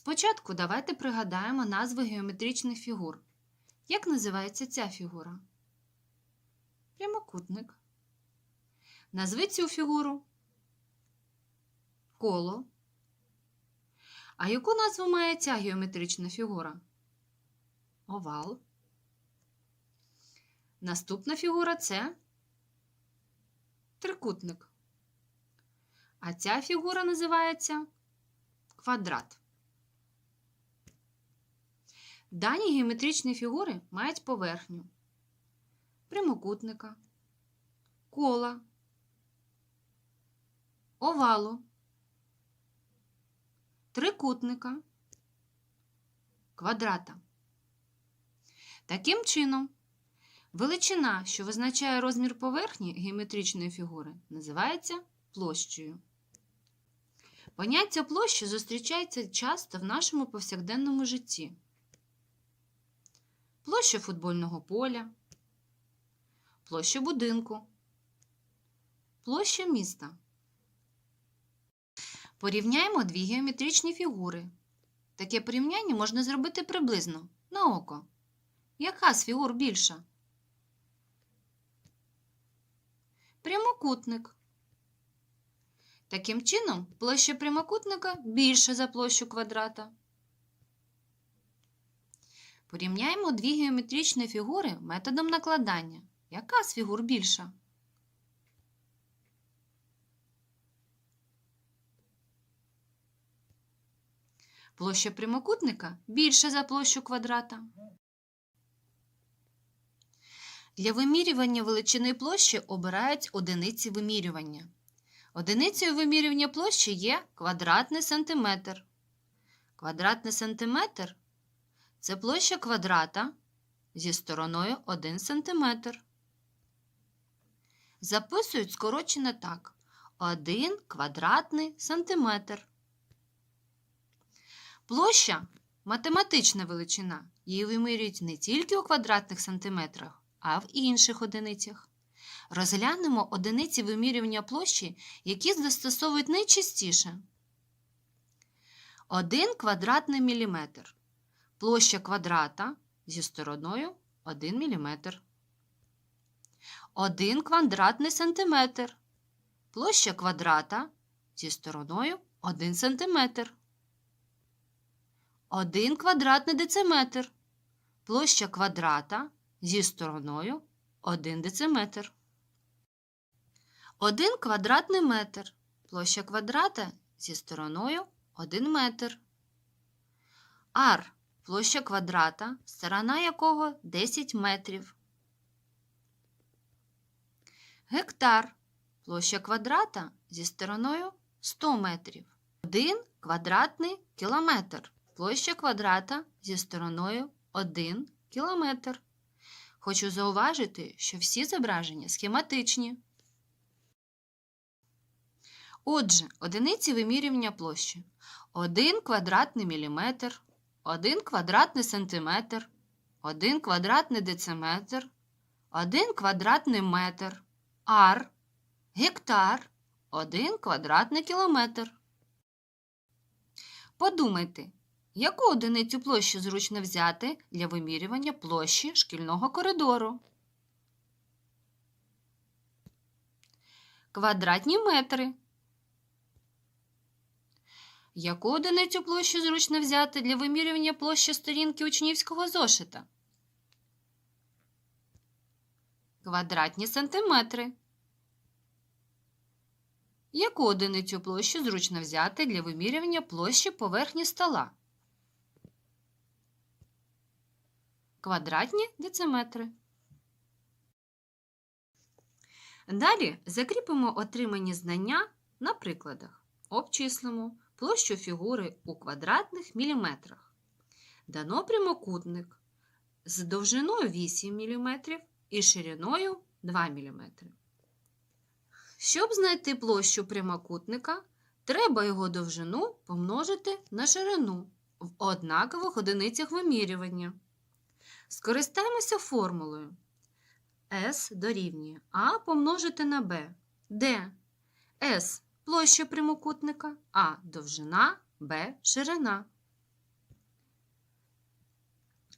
Спочатку давайте пригадаємо назви геометричних фігур. Як називається ця фігура? Прямокутник. Назви цю фігуру. Коло. А яку назву має ця геометрична фігура? Овал. Наступна фігура це трикутник. А ця фігура називається квадрат. Дані геометричні фігури мають поверхню прямокутника, кола, овалу, трикутника, квадрата. Таким чином, величина, що визначає розмір поверхні геометричної фігури, називається площею. Поняття площі зустрічається часто в нашому повсякденному житті. Площа футбольного поля, площа будинку, площа міста. Порівняємо дві геометричні фігури. Таке порівняння можна зробити приблизно на око. Яка з фігур більша? Прямокутник. Таким чином, площа прямокутника більша за площу квадрата. Порівняємо дві геометричні фігури методом накладання. Яка з фігур більша? Площа прямокутника більша за площу квадрата. Для вимірювання величини площі обирають одиниці вимірювання. Одиницею вимірювання площі є квадратний сантиметр. Квадратний сантиметр це площа квадрата зі стороною 1 см. Записують скорочено так: 1 квадратний сантиметр. Площа математична величина. Її вимірюють не тільки у квадратних сантиметрах, а в інших одиницях. Розглянемо одиниці вимірювання площі, які застосовують найчастіше. 1 квадратний міліметр. Площа квадрата зі стороною 1 мм. 1 квадратний сантиметр. Площа квадрата зі стороною 1 см. 1 квадратний дециметр. Площа квадрата зі стороною 1 дециметр. 1 квадратний метр. Площа квадрата зі стороною 1 метр. Ар площа квадрата, сторона якого 10 метрів. Гектар площа квадрата зі стороною 100 метрів. 1 квадратний кілометр. Площа квадрата зі стороною 1 кілометр. Хочу зауважити, що всі зображення схематичні. Отже, одиниці вимірювання площі 1 квадратний міліметр, 1 квадратний сантиметр, 1 квадратний дециметр, 1 квадратний метр, ар, гектар, 1 квадратний кілометр. Подумайте, яку одиницю площі зручно взяти для вимірювання площі шкільного коридору? Квадратні метри. Яку одиницю площі зручно взяти для вимірювання площі сторінки учнівського зошита? Квадратні сантиметри. Яку одиницю площі зручно взяти для вимірювання площі поверхні стола? Квадратні дециметри. Далі закріпимо отримані знання на прикладах. Обчислимо площу фігури у квадратних міліметрах. Дано прямокутник з довжиною 8 мм і шириною 2 мм. Щоб знайти площу прямокутника, треба його довжину помножити на ширину в однакових одиницях вимірювання. Скористаємося формулою S дорівнює А помножити на Б, де S площа прямокутника, А довжина, Б ширина.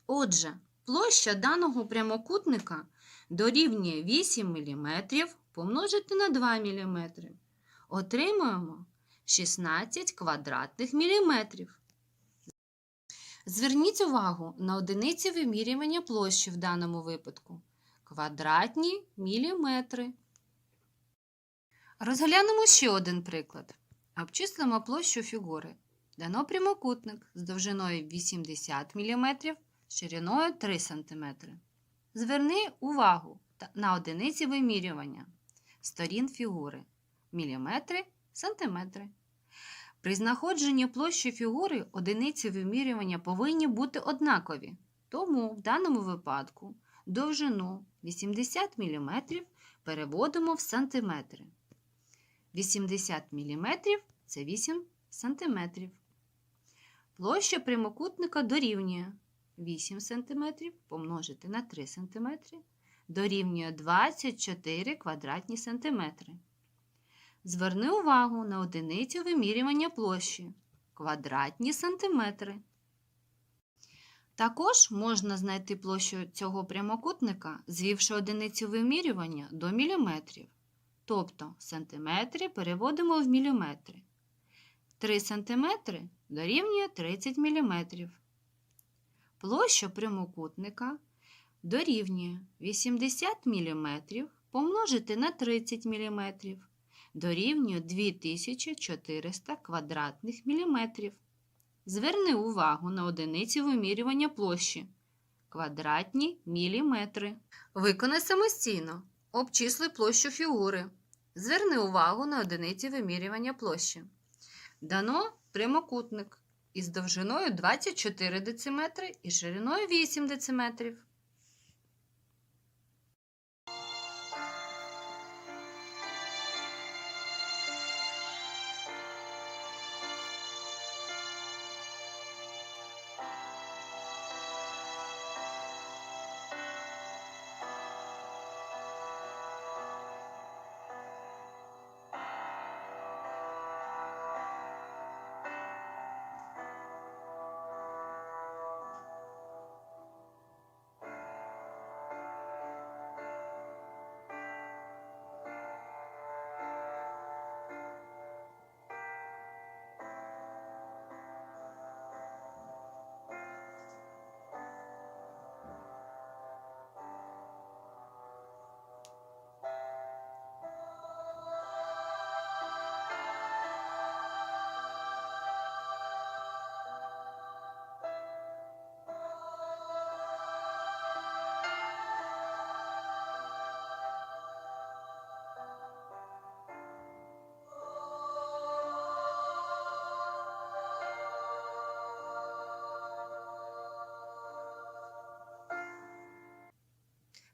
Отже, площа даного прямокутника дорівнює 8 мм помножити на 2 мм. Отримуємо 16 квадратних міліметрів. Зверніть увагу на одиниці вимірювання площі в даному випадку. Квадратні міліметри. Розглянемо ще один приклад. Обчислимо площу фігури. Дано прямокутник з довжиною 80 мм, шириною 3 см. Зверни увагу на одиниці вимірювання сторін фігури міліметри, сантиметри. При знаходженні площі фігури одиниці вимірювання повинні бути однакові. Тому в даному випадку довжину 80 мм переводимо в сантиметри. 80 мм це 8 сантиметрів. Площа прямокутника дорівнює 8 см помножити на 3 см дорівнює 24 квадратні сантиметри. Зверни увагу на одиницю вимірювання площі квадратні сантиметри. Також можна знайти площу цього прямокутника, звівши одиницю вимірювання до міліметрів. Тобто сантиметри переводимо в міліметри. 3 сантиметри дорівнює 30 міліметрів. Площа прямокутника дорівнює 80 мм помножити на 30 мм дорівнює 2400 квадратних міліметрів. Зверни увагу на одиниці вимірювання площі квадратні міліметри. Виконай самостійно. Обчисли площу фігури. Зверни увагу на одиниці вимірювання площі. Дано прямокутник із довжиною 24 дециметри і шириною 8 дециметрів.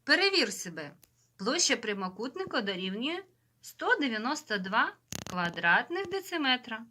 Перевір себе. Площа прямокутника дорівнює 192 квадратних дециметра.